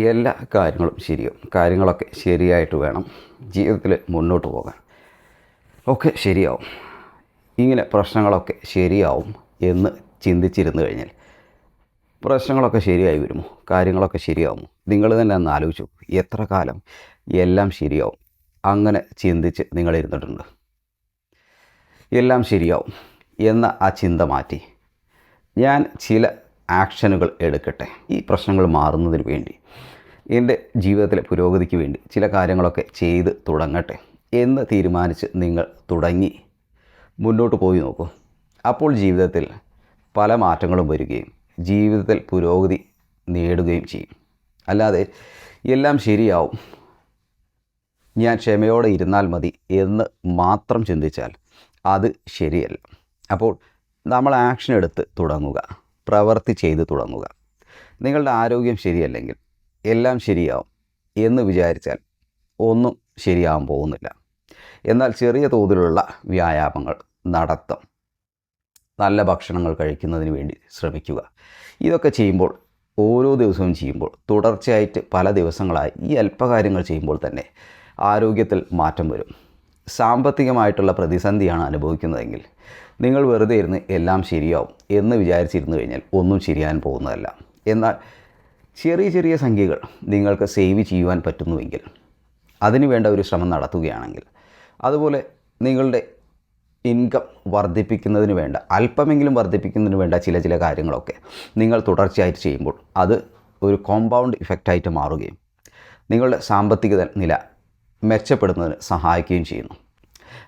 എല്ലാ കാര്യങ്ങളും ശരിയാവും. കാര്യങ്ങളൊക്കെ ശരിയായിട്ട് വേണം ജീവിതത്തിൽ മുന്നോട്ട് പോകാൻ. ഒക്കെ ശരിയാവും. ഇങ്ങനെ പ്രശ്നങ്ങളൊക്കെ ശരിയാവും എന്ന് ചിന്തിച്ചിരുന്നു കഴിഞ്ഞാൽ പ്രശ്നങ്ങളൊക്കെ ശരിയായി വരുമോ? കാര്യങ്ങളൊക്കെ ശരിയാവുമോ? നിങ്ങൾ തന്നെ ഒന്ന് ആലോചിച്ചു എത്ര കാലം എല്ലാം ശരിയാവും? അങ്ങനെ ചിന്തിച്ച് നിങ്ങളിരുന്നിട്ടുണ്ട് എല്ലാം ശരിയാവും എന്ന ആ ചിന്ത മാറ്റി. ഞാൻ ചില ആക്ഷനുകൾ എടുക്കട്ടെ? ഈ പ്രശ്നങ്ങൾ മാറുന്നതിന് വേണ്ടി എന്റെ ജീവിതത്തിലെ പുരോഗതിക്ക് വേണ്ടി ചില കാര്യങ്ങളൊക്കെ ചെയ്ത് തുടങ്ങട്ടെ എന്ന് തീരുമാനിച്ച് നിങ്ങൾ തുടങ്ങി മുന്നോട്ട് പോയി നോക്കൂ. അപ്പോൾ ജീവിതത്തിൽ പല മാറ്റങ്ങളും വരികയും ജീവിതത്തിൽ പുരോഗതി നേടുകയും ചെയ്യും. അല്ലാതെ എല്ലാം ശരിയാവും. ഞാൻ ക്ഷമയോടെ ഇരുന്നാൽ മതി എന്ന് മാത്രം ചിന്തിച്ചാൽ അത് ശരിയല്ല. അപ്പോൾ നമ്മൾ ആക്ഷൻ എടുത്ത് തുടങ്ങുക. പ്രവൃത്തി ചെയ്തു തുടങ്ങുക. നിങ്ങളുടെ ആരോഗ്യം ശരിയല്ലെങ്കിൽ എല്ലാം ശരിയാവും എന്ന് വിചാരിച്ചാൽ ഒന്നും ശരിയാവാൻ പോകുന്നില്ല. എന്നാൽ ചെറിയ തോതിലുള്ള വ്യായാമങ്ങൾ നടത്തം നല്ല ഭക്ഷണങ്ങൾ കഴിക്കുന്നതിന് വേണ്ടി ശ്രമിക്കുക. ഇതൊക്കെ ചെയ്യുമ്പോൾ ഓരോ ദിവസവും ചെയ്യുമ്പോൾ തുടർച്ചയായിട്ട് പല ദിവസങ്ങളായി ഈ അല്പകാര്യങ്ങൾ ചെയ്യുമ്പോൾ തന്നെ ആരോഗ്യത്തിൽ മാറ്റം വരും. സാമ്പത്തികമായിട്ടുള്ള പ്രതിസന്ധിയാണ് അനുഭവിക്കുന്നതെങ്കിൽ നിങ്ങൾ വെറുതെ ഇരുന്ന് എല്ലാം ശരിയാവും എന്ന് വിചാരിച്ചിരുന്നു കഴിഞ്ഞാൽ ഒന്നും ശരിയാൻ പോകുന്നതല്ല. എന്നാൽ ചെറിയ ചെറിയ സംഖ്യകൾ നിങ്ങൾക്ക് സേവ് ചെയ്യുവാൻ പറ്റുന്നുവെങ്കിൽ അതിനു വേണ്ട ഒരു ശ്രമം നടത്തുകയാണെങ്കിൽ അതുപോലെ നിങ്ങളുടെ ഇൻകം വർദ്ധിപ്പിക്കുന്നതിന് വേണ്ട അല്പമെങ്കിലും വർദ്ധിപ്പിക്കുന്നതിന് വേണ്ട ചില ചില കാര്യങ്ങളൊക്കെ നിങ്ങൾ തുടർച്ചയായിട്ട് ചെയ്യുമ്പോൾ അത് ഒരു കോമ്പൗണ്ട് ഇഫക്റ്റായിട്ട് മാറുകയും നിങ്ങളുടെ സാമ്പത്തിക നില മെച്ചപ്പെടുന്നതിന് സഹായിക്കുകയും ചെയ്യുന്നു.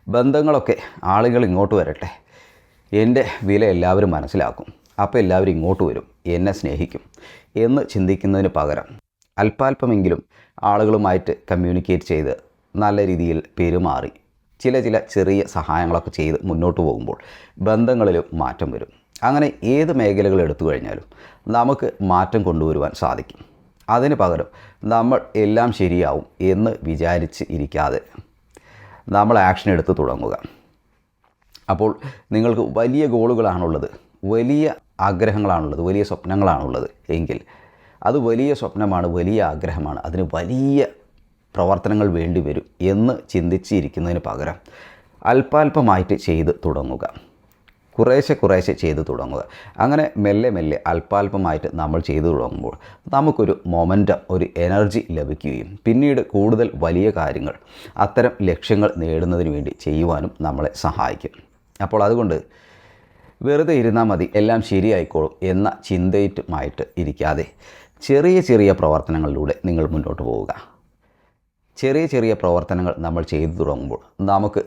ബന്ധങ്ങളൊക്കെ ആളുകൾ ഇങ്ങോട്ട് വരട്ടെ. എന്റെ വില എല്ലാവരും മനസ്സിലാക്കും. അപ്പോൾ എല്ലാവരും ഇങ്ങോട്ട് വരും. എന്നെ സ്നേഹിക്കും എന്ന് ചിന്തിക്കുന്നതിന് പകരം അല്പാൽപമെങ്കിലും ആളുകളുമായിട്ട് കമ്മ്യൂണിക്കേറ്റ് ചെയ്ത് നല്ല രീതിയിൽ പെരുമാറി ചില ചില ചെറിയ സഹായങ്ങളൊക്കെ ചെയ്ത് മുന്നോട്ട് പോകുമ്പോൾ ബന്ധങ്ങളിലും മാറ്റം വരും. അങ്ങനെ ഏത് മേഖലകൾ എടുത്തു കഴിഞ്ഞാലും നമുക്ക് മാറ്റം കൊണ്ടുവരുവാൻ സാധിക്കും. അതിന് പകരം നമ്മൾ എല്ലാം ശരിയാവും എന്ന് വിചാരിച്ച് ഇരിക്കാതെ നമ്മൾ ആക്ഷൻ എടുത്ത് തുടങ്ങുക. അപ്പോൾ നിങ്ങൾക്ക് വലിയ ഗോളുകളാണുള്ളത്. വലിയ ആഗ്രഹങ്ങളാണുള്ളത്. വലിയ സ്വപ്നങ്ങളാണുള്ളത്. എങ്കിൽ അത് വലിയ സ്വപ്നമാണ് വലിയ ആഗ്രഹമാണ്. അതിന് വലിയ പ്രവർത്തനങ്ങൾ വേണ്ടി വരും എന്ന് ചിന്തിച്ചിരിക്കുന്നതിന് പകരം അല്പാൽപമായിട്ട് ചെയ്ത് തുടങ്ങുക. കുറേശ്ശെ കുറേശ്ശെ ചെയ്ത് തുടങ്ങുക. അങ്ങനെ മെല്ലെ മെല്ലെ അല്പാൽപമായിട്ട് നമ്മൾ ചെയ്തു തുടങ്ങുമ്പോൾ നമുക്കൊരു മൊമെന്റം ഒരു എനർജി ലഭിക്കുകയും പിന്നീട് കൂടുതൽ വലിയ കാര്യങ്ങൾ അത്തരം ലക്ഷ്യങ്ങൾ നേടുന്നതിന് വേണ്ടി ചെയ്യുവാനും നമ്മളെ സഹായിക്കും. അപ്പോൾ അതുകൊണ്ട് വെറുതെ ഇരുന്നാൽ മതി എല്ലാം ശരിയായിക്കോളും എന്ന ചിന്തയിട്ടുമായിട്ട് ഇരിക്കാതെ ചെറിയ ചെറിയ പ്രവർത്തനങ്ങളിലൂടെ നിങ്ങൾ മുന്നോട്ട് പോവുക. ചെറിയ ചെറിയ പ്രവർത്തനങ്ങൾ നമ്മൾ ചെയ്തു തുടങ്ങുമ്പോൾ നമുക്ക്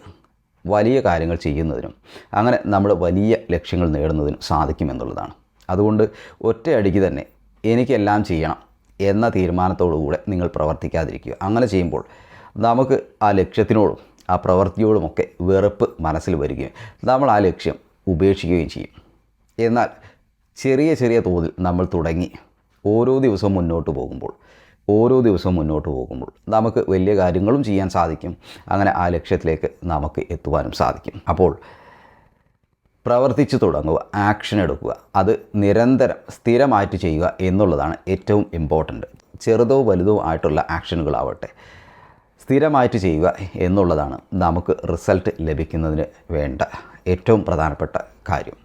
വലിയ കാര്യങ്ങൾ ചെയ്യുന്നതിനും അങ്ങനെ നമ്മൾ വലിയ ലക്ഷ്യങ്ങൾ നേടുന്നതിനും സാധിക്കുമെന്നുള്ളതാണ് അതുകൊണ്ട് ഒറ്റയടിക്ക് തന്നെ എനിക്കെല്ലാം ചെയ്യണം എന്ന തീരുമാനത്തോടുകൂടെ നിങ്ങൾ പ്രവർത്തിക്കാതിരിക്കുക. അങ്ങനെ ചെയ്യുമ്പോൾ നമുക്ക് ആ ലക്ഷ്യത്തിനോടും ആ പ്രവൃത്തിയോടുമൊക്കെ വെറുപ്പ് മനസ്സിൽ വരികയും നമ്മൾ ആ ലക്ഷ്യം ഉപേക്ഷിക്കുകയും ചെയ്യും. എന്നാൽ ചെറിയ ചെറിയ തോതിൽ നമ്മൾ തുടങ്ങി ഓരോ ദിവസവും മുന്നോട്ട് പോകുമ്പോൾ ഓരോ ദിവസവും മുന്നോട്ട് പോകുമ്പോൾ നമുക്ക് വലിയ കാര്യങ്ങളും ചെയ്യാൻ സാധിക്കും. അങ്ങനെ ആ ലക്ഷ്യത്തിലേക്ക് നമുക്ക് എത്തുവാനും സാധിക്കും. അപ്പോൾ പ്രവർത്തിച്ചു തുടങ്ങുക ആക്ഷൻ എടുക്കുക അത് നിരന്തരം സ്ഥിരമായിട്ട് ചെയ്യുക എന്നുള്ളതാണ് ഏറ്റവും ഇമ്പോർട്ടന്റ് ചെറുതോ വലുതോ ആയിട്ടുള്ള ആക്ഷനുകളാവട്ടെ സ്ഥിരമായിട്ട് ചെയ്യുക എന്നുള്ളതാണ് നമുക്ക് റിസൾട്ട് ലഭിക്കുന്നതിന് വേണ്ട ഏറ്റവും പ്രധാനപ്പെട്ട കാര്യം.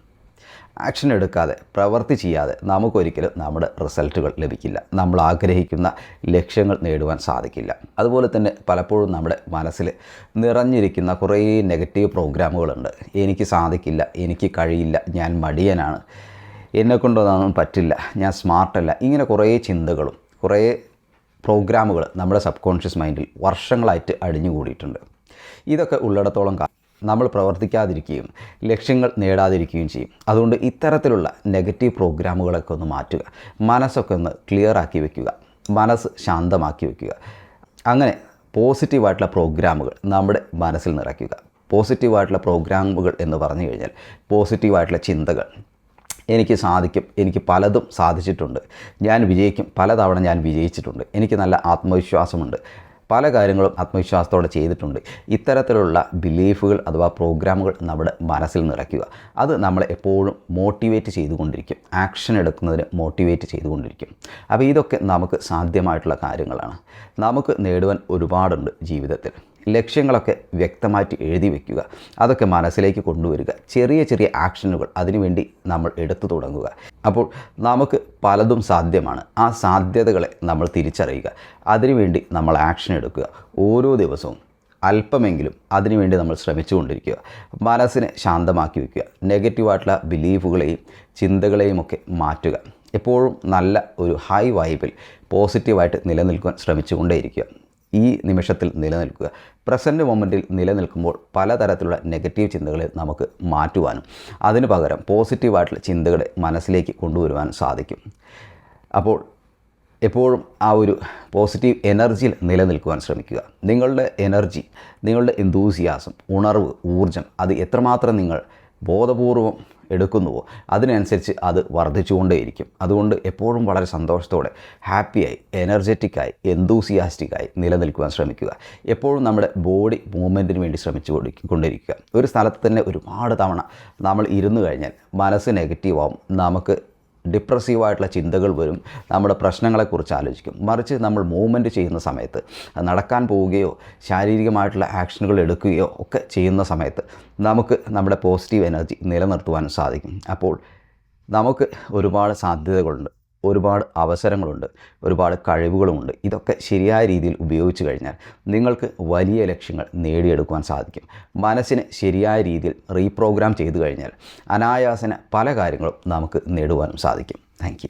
ആക്ഷൻ എടുക്കാതെ പ്രവൃത്തി ചെയ്യാതെ നമുക്കൊരിക്കലും നമ്മുടെ റിസൾട്ടുകൾ ലഭിക്കില്ല. നമ്മൾ ആഗ്രഹിക്കുന്ന ലക്ഷ്യങ്ങൾ നേടുവാൻ സാധിക്കില്ല. അതുപോലെ തന്നെ പലപ്പോഴും നമ്മുടെ മനസ്സിൽ നിറഞ്ഞിരിക്കുന്ന കുറേ നെഗറ്റീവ് പ്രോഗ്രാമുകളുണ്ട്. എനിക്ക് സാധിക്കില്ല എനിക്ക് കഴിയില്ല ഞാൻ മടിയനാണ് എന്നെക്കൊണ്ടൊന്നും പറ്റില്ല ഞാൻ സ്മാർട്ടല്ല ഇങ്ങനെ കുറേ ചിന്തകളും കുറേ പ്രോഗ്രാമുകൾ നമ്മുടെ സബ് കോൺഷ്യസ് മൈൻഡിൽ വർഷങ്ങളായിട്ട് അടിഞ്ഞുകൂടിയിട്ടുണ്ട് ഇതൊക്കെ ഉള്ളിടത്തോളം നമ്മൾ പ്രവർത്തിക്കാതിരിക്കുകയും ലക്ഷ്യങ്ങൾ നേടാതിരിക്കുകയും ചെയ്യും. അതുകൊണ്ട് ഇത്തരത്തിലുള്ള നെഗറ്റീവ് പ്രോഗ്രാമുകളൊക്കെ ഒന്ന് മാറ്റുക. മനസ്സൊക്കെ ഒന്ന് ക്ലിയർ ആക്കി വെക്കുക. മനസ്സ് ശാന്തമാക്കി വെക്കുക. അങ്ങനെ പോസിറ്റീവായിട്ടുള്ള പ്രോഗ്രാമുകൾ നമ്മുടെ മനസ്സിൽ നിറയ്ക്കുക. പോസിറ്റീവായിട്ടുള്ള പ്രോഗ്രാമുകൾ എന്ന് പറഞ്ഞു കഴിഞ്ഞാൽ പോസിറ്റീവായിട്ടുള്ള ചിന്തകൾ എനിക്ക് സാധിക്കും. എനിക്ക് പലതും സാധിച്ചിട്ടുണ്ട്. ഞാൻ വിജയിക്കും. പലതവണ ഞാൻ വിജയിച്ചിട്ടുണ്ട്. എനിക്ക് നല്ല ആത്മവിശ്വാസമുണ്ട്. പല കാര്യങ്ങളും ആത്മവിശ്വാസത്തോടെ ചെയ്തിട്ടുണ്ട്. ഇത്തരത്തിലുള്ള ബിലീഫുകൾ അഥവാ പ്രോഗ്രാമുകൾ നമ്മുടെ മനസ്സിൽ നിറയ്ക്കുക. അത് നമ്മളെ എപ്പോഴും മോട്ടിവേറ്റ് ചെയ്തുകൊണ്ടിരിക്കും. ആക്ഷൻ എടുക്കുന്നതിന് മോട്ടിവേറ്റ് ചെയ്തുകൊണ്ടിരിക്കും. അപ്പോൾ ഇതൊക്കെ നമുക്ക് സാധ്യമായിട്ടുള്ള കാര്യങ്ങളാണ്. നമുക്ക് നേടുവാൻ ഒരുപാടുണ്ട് ജീവിതത്തിൽ. ലക്ഷ്യങ്ങളൊക്കെ വ്യക്തമായിട്ട് എഴുതി വയ്ക്കുക അതൊക്കെ മനസ്സിലേക്ക് കൊണ്ടുവരിക. ചെറിയ ചെറിയ ആക്ഷനുകൾ അതിനുവേണ്ടി നമ്മൾ എടുത്തു തുടങ്ങുക. അപ്പോൾ നമുക്ക് പലതും സാധ്യമാണ്. ആ സാധ്യതകളെ നമ്മൾ തിരിച്ചറിയുക. അതിനുവേണ്ടി നമ്മൾ ആക്ഷൻ എടുക്കുക. ഓരോ ദിവസവും അല്പമെങ്കിലും അതിനുവേണ്ടി നമ്മൾ ശ്രമിച്ചുകൊണ്ടിരിക്കുക. മനസ്സിനെ ശാന്തമാക്കി വയ്ക്കുക നെഗറ്റീവായിട്ടുള്ള ബിലീഫുകളെയും ചിന്തകളെയും ഒക്കെ മാറ്റുക. എപ്പോഴും നല്ല ഒരു ഹൈ വൈബിൽ പോസിറ്റീവായിട്ട് നിലനിൽക്കുവാൻ ശ്രമിച്ചുകൊണ്ടേയിരിക്കുക. ഈ നിമിഷത്തിൽ നിലനിൽക്കുക. പ്രസന്റ് മൊമെന്റിൽ നിലനിൽക്കുമ്പോൾ പലതരത്തിലുള്ള നെഗറ്റീവ് ചിന്തകളെ നമുക്ക് മാറ്റുവാനും അതിന് പകരം പോസിറ്റീവായിട്ടുള്ള ചിന്തകളെ മനസ്സിലേക്ക് കൊണ്ടുവരുവാനും സാധിക്കും. അപ്പോൾ എപ്പോഴും ആ ഒരു പോസിറ്റീവ് എനർജിയിൽ നിലനിൽക്കുവാൻ ശ്രമിക്കുക. നിങ്ങളുടെ എനർജി നിങ്ങളുടെ എന്തൂസിയാസം ഉണർവ് ഊർജം അത് എത്രമാത്രം നിങ്ങൾ ബോധപൂർവം എടുക്കുന്നുവോ? അതിനനുസരിച്ച് അത് വർദ്ധിച്ചുകൊണ്ടേയിരിക്കും. അതുകൊണ്ട് എപ്പോഴും വളരെ സന്തോഷത്തോടെ ഹാപ്പിയായി എനർജറ്റിക്കായി എന്തൂസിയാസ്റ്റിക്കായി നിലനിൽക്കുവാൻ ശ്രമിക്കുക. എപ്പോഴും നമ്മുടെ ബോഡി മൂവ്മെന്റിന് വേണ്ടി ശ്രമിച്ചു കൊണ്ടിരിക്കുക. ഒരു സ്ഥലത്ത് തന്നെ ഒരുപാട് തവണ നമ്മൾ ഇരുന്ന് കഴിഞ്ഞാൽ മനസ്സ് നെഗറ്റീവാകും നമുക്ക് ഡിപ്രസീവായിട്ടുള്ള ചിന്തകൾ വരും. നമ്മുടെ പ്രശ്നങ്ങളെക്കുറിച്ച് ആലോചിക്കും. മറിച്ച് നമ്മൾ മൂവ്മെന്റ് ചെയ്യുന്ന സമയത്ത് നടക്കാൻ പോവുകയോ ശാരീരികമായിട്ടുള്ള ആക്ഷനുകൾ എടുക്കുകയോ ഒക്കെ ചെയ്യുന്ന സമയത്ത് നമുക്ക് നമ്മുടെ പോസിറ്റീവ് എനർജി നിലനിർത്തുവാൻ സാധിക്കും. അപ്പോൾ നമുക്ക് ഒരുപാട് സാധ്യതകളുണ്ട്. ഒരുപാട് അവസരങ്ങളുണ്ട് ഒരുപാട് കഴിവുകളുമുണ്ട്. ഇതൊക്കെ ശരിയായ രീതിയിൽ ഉപയോഗിച്ച് കഴിഞ്ഞാൽ നിങ്ങൾക്ക് വലിയ ലക്ഷ്യങ്ങൾ നേടിയെടുക്കുവാൻ സാധിക്കും. മനസ്സിനെ ശരിയായ രീതിയിൽ റീപ്രോഗ്രാം ചെയ്തു കഴിഞ്ഞാൽ അനായാസന പല കാര്യങ്ങളും നമുക്ക് നേടുവാനും സാധിക്കും. താങ്ക്